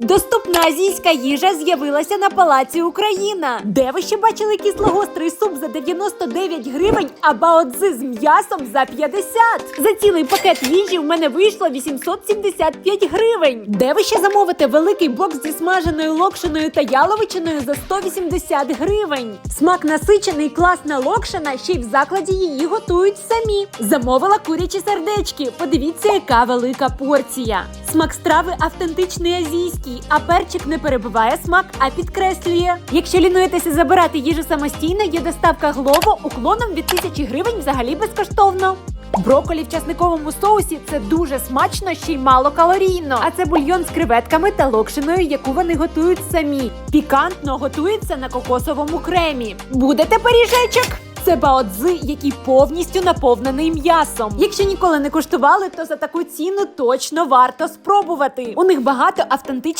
Доступна азійська їжа з'явилася на палаці Україна. Де ви ще бачили кислогострий суп за 99 гривень, а баодзи з м'ясом за 50? За цілий пакет їжі в мене вийшло 875 гривень. Де ви ще замовите великий блок зі смаженою локшиною та яловичиною за 180 гривень? Смак насичений, класна локшина, ще й в закладі її готують самі. Замовила курячі сердечки. Подивіться, яка велика порція. Смак страви автентичний азійський, а перчик не перебиває смак, а підкреслює. Якщо лінуєтеся забирати їжу самостійно, є доставка Глово уклоном від 1000 гривень взагалі безкоштовно. Броколі в часниковому соусі це дуже смачно, ще й мало калорійно. А це бульйон з креветками та локшиною, яку вони готують самі. Пікантно готується на кокосовому кремі. Будете пиріжечок? Це баодзи, який повністю наповнений м'ясом. Якщо ніколи не куштували, то за таку ціну точно варто спробувати. У них багато автентичних